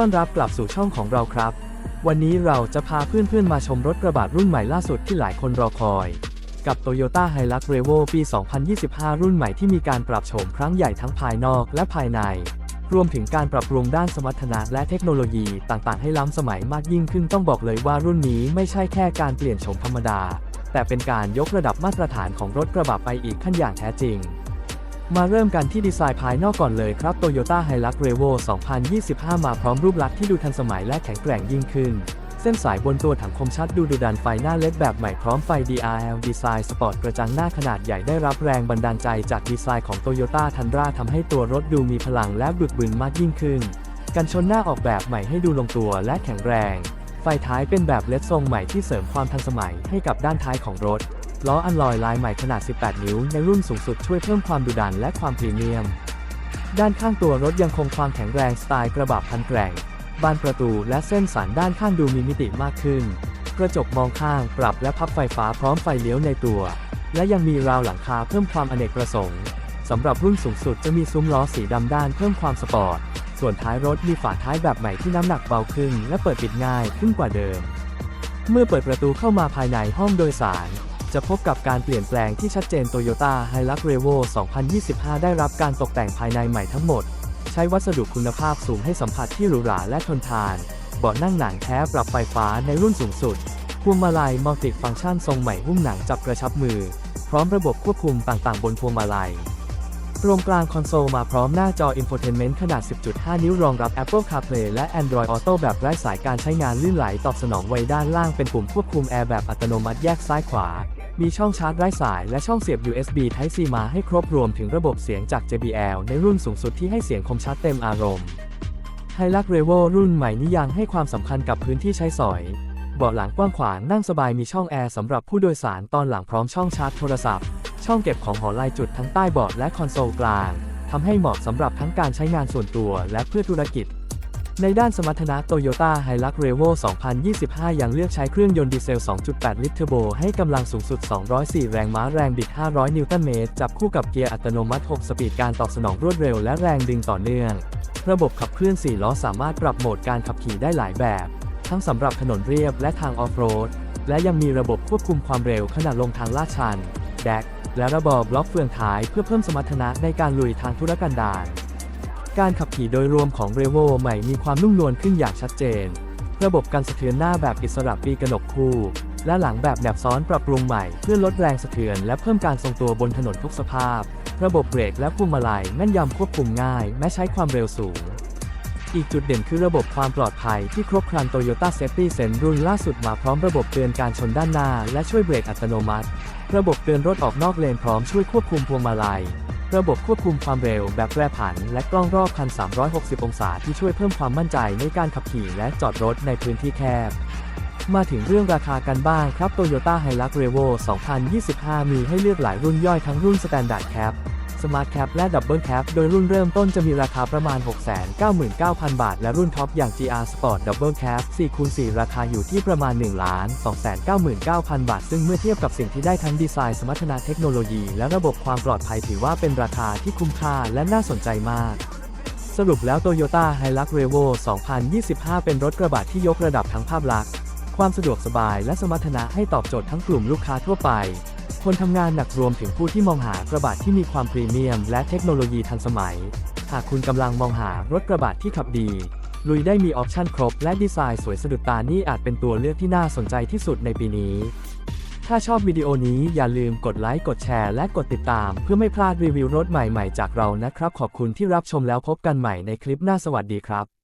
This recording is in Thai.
ต้อนรับกลับสู่ช่องของเราครับ วันนี้เราจะพาเพื่อนๆมาชมรถกระบะรุ่นใหม่ล่าสุดที่หลายคนรอคอย กับ Toyota Hilux Revo ปี 2025 รุ่นใหม่ที่มีการปรับโฉมครั้งใหญ่ทั้งภายนอกและภายใน รวมถึงการปรับปรุงด้านสมรรถนะและเทคโนโลยีต่างๆ ให้ล้ำสมัยมากยิ่งขึ้นต้องบอกเลยว่ารุ่นนี้ไม่ใช่แค่การเปลี่ยนโฉมธรรมดา แต่เป็นการยกระดับมาตรฐานของรถกระบะไปอีกขั้นอย่างแท้จริง มาเริ่มกันที่ดีไซน์ภายนอกก่อนเลยครับ Toyota Hilux Revo 2025 มาพร้อมรูปลักษณ์ที่ดูทันสมัยและแข็งแกร่งยิ่งขึ้น เส้นสายบนตัวถังคมชัดดูดุดันไฟหน้าเล็กแบบใหม่พร้อมไฟ DRL ดีไซน์สปอร์ตกระจังหน้าขนาดใหญ่ได้รับแรงบันดาลใจจากดีไซน์ของ Toyota Tundra ทำให้ตัวรถดูมีพลังและบึกบึนมากยิ่งขึ้น กันชนหน้าออกแบบใหม่ให้ดูลงตัวและแข็งแรง ไฟท้ายเป็นแบบเล็ดทรงใหม่ที่เสริมความทันสมัยให้กับด้านท้ายของรถ ล้ออันลอยลายใหม่ขนาด 18 นิ้ว ในรุ่นสูงสุดช่วยเพิ่มความดุดันและความพรีเมียม ด้านข้างตัวรถยังคงความแข็งแรงสไตล์กระบะพันแกร่ง บานประตูและเส้นสันด้านข้างดูมีมิติมากขึ้น กระจกมองข้างปรับและพับไฟฟ้าพร้อมไฟเลี้ยวในตัว และยังมีราวหลังคาเพิ่มความอเนกประสงค์สำหรับรุ่นสูงสุดจะมีซุ้มล้อสีดำด้านเพิ่มความสปอร์ต ส่วนท้ายรถมีฝาท้ายแบบใหม่ที่น้ำหนักเบาขึ้น และเปิดปิดง่ายขึ้นกว่าเดิม เมื่อเปิดประตูเข้ามาภายในห้องโดยสาร จะพบกับการเปลี่ยนแปลงที่ชัดเจน Toyota Hilux Revo 2025 ได้รับการตกแต่งภายในใหม่ทั้งหมด ใช้วัสดุคุณภาพสูงให้สัมผัสที่หรูหราและทนทาน เบาะนั่งหนังแท้ปรับไฟฟ้าในรุ่นสูงสุด พวงมาลัยมัลติฟังก์ชันทรงใหม่หุ้มหนังจับกระชับมือ พร้อมระบบควบคุมต่างๆ บนพวงมาลัยตรงกลางคอนโซลมาพร้อมหน้าจอ Infotainment ขนาด 10.5 นิ้วรองรับ Apple CarPlay และ Android Auto แบบไร้สายการใช้งานลื่นไหลตอบสนองไวด้านล่างเป็นปุ่มควบคุมแอร์แบบอัตโนมัติแยกซ้ายขวา มีช่องชาร์จไร้สายและช่องเสียบ USB Type C มาให้ครบรวมถึงระบบเสียงจาก JBL ในรุ่นสูงสุดที่ให้เสียงคมชัดเต็มอารมณ์ Hilux Revo รุ่นใหม่นี้ยังให้ความสำคัญกับพื้นที่ใช้สอย เบาะหลังกว้างขวางนั่งสบายมีช่องแอร์สำหรับผู้โดยสารตอนหลังพร้อมช่องชาร์จโทรศัพท์ ช่องเก็บของหอลายจุดทั้งใต้เบาะและคอนโซลกลางทำให้เหมาะสำหรับทั้งการใช้งานส่วนตัวและเพื่อธุรกิจ ในด้านสมรรถนะ Toyota Hilux Revo 2025 ยังเลือกใช้เครื่องยนต์ดีเซล 2.8 ลิตรเทอร์โบ ให้กำลังสูงสุด 204 แรงม้าแรงบิด 500 นิวตันเมตร จับคู่กับเกียร์อัตโนมัติ 6 สปีดการตอบสนองรวดเร็วและแรงดึงต่อเนื่อง ระบบขับเคลื่อน 4 ล้อสามารถปรับโหมดการขับขี่ได้หลายแบบ ทั้งสำหรับถนนเรียบและทางออฟโรด และยังมีระบบควบคุมความเร็วขณะลงทางลาดชัน แดก และระบบบล็อกเฟืองท้ายเพื่อเพิ่มสมรรถนะในการลุยทางธุรกันดาร การขับขี่โดยรวมของ r e v o ใหม่มีความนุ่มนวลขึ้นอย่างชัดเจน ระบบการสะเทือนหน้าแบบอิสระปีกระหนกคู่ และหลังแบบแหนบซ้อนปรับปรุงใหม่เพื่อลดแรงสะเทือนและเพิ่มการทรงตัวบนถนนทุกสภาพ ระบบเบรกและพวงมาลัยแม่นยำควบคุมง่าย แม้ใช้ความเร็วสูง อีกจุดเด่นคือระบบความปลอดภัยที่ครบครัน Toyota Safety Sense รุ่นล่าสุดมาพร้อมระบบเตือนการชนด้านหน้า และช่วยเบรกอัตโนมัติ ระบบเตือนรถออกนอกเลนพร้อมช่วยควบคุมพวงมาลัย ระบบควบคุมความเร็วแบบแปรผัน และกล้องรอบคัน 360 องศาที่ช่วยเพิ่มความมั่นใจในการขับขี่และจอดรถในพื้นที่แคบ มาถึงเรื่องราคากันบ้างครับ Toyota Hilux Revo 2025 มีให้เลือกหลายรุ่นย่อยทั้งรุ่น Standard Cab Smart Cap และ Double Cap โดยรุ่นเริ่มต้นจะมีราคาประมาณ 699,000 บาท และรุ่นท็อปอย่าง GR Sport Double Cap 4คูณ4ราคาอยู่ที่ประมาณ 1 299,000 บาท ซึ่งเมื่อเทียบกับสิ่งที่ได้ทั้งดีไซน์สมรรถนะเทคโนโลยี และระบบความปลอดภัยถือว่าเป็นราคาที่คุ้มค่าและน่าสนใจมากสรุปแล้ว Toyota Hilux Revo 2025 เป็นรถกระบะที่ยกระดับทั้งภาพลักษณ์ ความสะดวกสบายและสมรรถนะให้ตอบโจทย์ทั้งกลุ่มลูกค้าทั่วไป คนทำงานหนักรวมถึงผู้ที่มองหากระบะที่มีความพรีเมียม และเทคโนโลยีทันสมัย หากคุณกำลังมองหารถกระบะที่ขับดี ลุยได้มีออปชั่นครบ และดีไซน์สวยสะดุดตานี่อาจเป็นตัวเลือกที่น่าสนใจที่สุดในปีนี้ ถ้าชอบวิดีโอนี้อย่าลืมกดไลค์กดแชร์และกดติดตาม เพื่อไม่พลาดรีวิวรถใหม่ๆ จากเรานะครับ ขอบคุณที่รับชมแล้วพบกันใหม่ในคลิปหน้าสวัสดีครับ